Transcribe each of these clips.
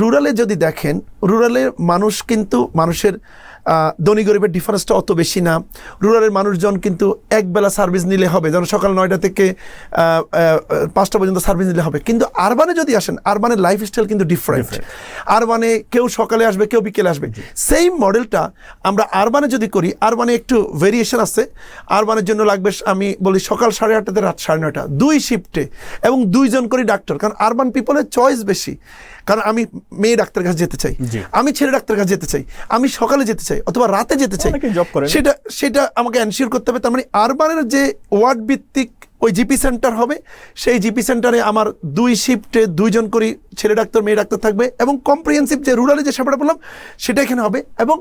রুরালে যদি দেখেন রুরালে মানুষ কিন্তু মানুষের ধনী গরিবের ডিফারেন্সটা অত বেশি না। রুরালের মানুষজন কিন্তু একবেলা সার্ভিস নিলে হবে। যেমন সকাল নয়টা থেকে পাঁচটা পর্যন্ত সার্ভিস নিলে হবে। কিন্তু আরবানে যদি আসেন আরবানের লাইফ স্টাইল কিন্তু ডিফারেন্ট আরবানে কেউ সকালে আসবে কেউ বিকেলে আসবে। সেম মডেলটা আমরা আরবানে যদি করি আরবানে একটু ভেরিয়েশন আছে। আরবানের জন্য লাগবে আমি বলি সকাল সাড়ে আটটাতে রাত সাড়ে নয়টা। দুই শিফটে এবং দুইজন করে ডাক্তার কারণ আরবান পিপলের চয়েস বেশি। কারণ আমি মেয়ে ডাক্তার কাছে যেতে চাই। আমি ছেলে ডাক্তার কাছে যেতে চাই। আমি সকালে যেতে চাই। অথবা রাতে যেতে চাই। সেটা সেটা আমাকে এনশিওর করতে হবে। তার মানে আরবানের যে ওয়ার্ড ভিত্তিক ওই জিপি সেন্টার হবে সেই জিপি সেন্টারে আমার দুই শিফটে দুইজন করে ছেলে ডাক্তার মেয়ে ডাক্তার থাকবে এবং কম্প্রিহেন্সিভ যে রুরালে যে সেবাটা বললাম সেটা এখানে হবে এবং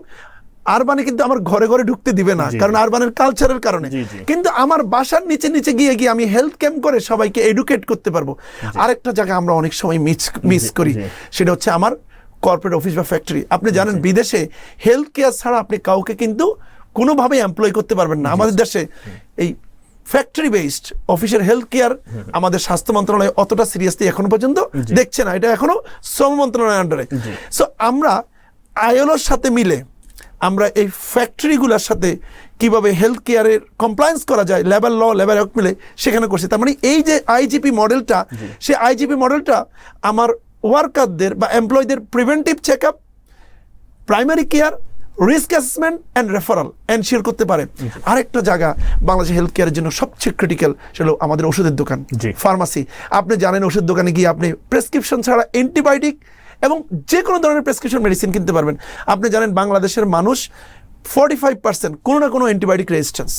আরবানে কিন্তু আমার ঘরে ঘরে ঢুকতে দিবে না কারণ আরবানের কালচারের কারণে। কিন্তু আমার বাসার নিচে নিচে গিয়ে গিয়ে আমি হেলথ ক্যাম্প করে সবাইকে এডুকেট করতে পারব। আরেকটা জায়গা আমরা অনেক সময় মিস মিস করি সেটা হচ্ছে আমার কর্পোরেট অফিস বা ফ্যাক্টরি আপনি জানেন বিদেশে হেলথ কেয়ার ছাড়া আপনি কাউকে কিন্তু কোনোভাবে এমপ্লয় করতে পারবেন না। আমাদের দেশে এই ফ্যাক্টরি বেসড অফিসের হেলথ কেয়ার আমাদের স্বাস্থ্য মন্ত্রণালয় অতটা সিরিয়াসলি এখনও পর্যন্ত দেখছে না। এটা এখনও শ্রম মন্ত্রণালয়ের আন্ডারে সো আমরা আইএলওর সাথে মিলে আমরা এই ফ্যাক্টরিগুলোর সাথে কীভাবে হেলথ কেয়ারের কমপ্লায়েন্স করা যায় লেবার ল লেবার অ্যাক্ট মিলে সেখানে করছে। তার মানে এই যে আইজিপি মডেলটা সেই আইজিপি মডেলটা আমার ওয়ার্কারদের বা এমপ্লয়ীদের preventive check up primary care risk assessment and referral ensure করতে পারে। আরেকটা জায়গা বাংলাদেশ হেলথ কেয়ারের জন্য সবচেয়ে ক্রিটিক্যাল সেটা হলো আমাদের ওষুধের দোকান। ফার্মাসি আপনি জানেন ওষুধ দোকানে গিয়ে আপনি প্রেসক্রিপশন ছাড়া অ্যান্টিবায়োটিক এবং যে কোনো ধরনের প্রেসক্রিপশন মেডিসিন কিনতে পারবেন। আপনি জানেন বাংলাদেশের মানুষ ফর্টি ফাইভ পার্সেন্ট কোনো না কোনো অ্যান্টিবায়োটিক রেজিস্ট্যান্স।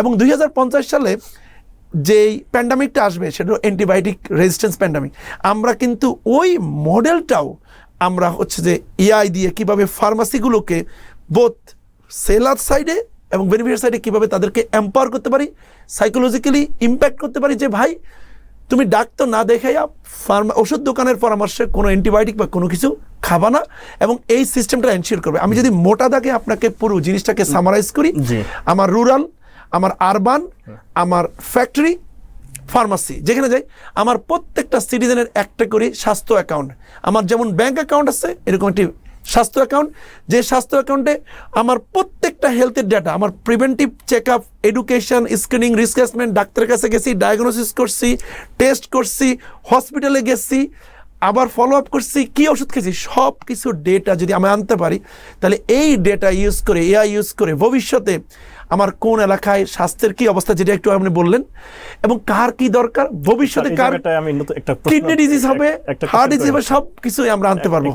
এবং দুই হাজার পঞ্চাশ সালে যেই প্যান্ডামিকটা আসবে সেটা অ্যান্টিবায়োটিক রেজিস্ট্যান্স প্যান্ডামিক আমরা কিন্তু ওই মডেলটাও আমরা হচ্ছে যে এআই দিয়ে কীভাবে ফার্মাসিগুলোকে বোথ সেলার সাইডে এবং বেনিফিট সাইডে কীভাবে তাদেরকে এম্পাওয়ার করতে পারি সাইকোলজিক্যালি ইম্প্যাক্ট করতে পারি যে ভাই তুমি ডাক্তার না দেখাইয়া ফার্মা ওষুধ দোকানের পরামর্শে কোনো অ্যান্টিবায়োটিক বা কোনো কিছু খাবা না এবং এই সিস্টেমটা এনশিওর করবে। আমি যদি মোটা দাগে আপনাকে পুরো জিনিসটাকে সামারাইজ করি আমার রুরাল আমার আরবান আমার ফ্যাক্টরি ফার্মাসি যেখানে যাই, আমার প্রত্যেকটা সিটিজেনের একটা করে স্বাস্থ্য অ্যাকাউন্ট আমার যেমন ব্যাংক অ্যাকাউন্ট আছে, এরকম একটি স্বাস্থ্য অ্যাকাউন্ট যে স্বাস্থ্য অ্যাকাউন্টে আমার প্রত্যেকটা হেলথের ডাটা আমার preventive check up education screening risk ডাক্তারের কাছে গেছি ডায়াগনোসিস করছি টেস্ট করছি হসপিটালে গেছি, আবার ফলো আপ করছি, কি ওষুধ খেয়েছি সব কিছু ডেটা যদি আমি আনতে পারি, তাহলে এই ডেটা ইউজ করে এআই ইউজ করে, ভবিষ্যতে আমার কোন এলাকায় স্বাস্থ্যের কি অবস্থা যেটা একটু আপনি বললেন এবং কার কি দরকার ভবিষ্যতে কার কিডনি ডিজিজ হবে হার্ট ডিজিজ হবে সব কিছুই আমরা আনতে পারব।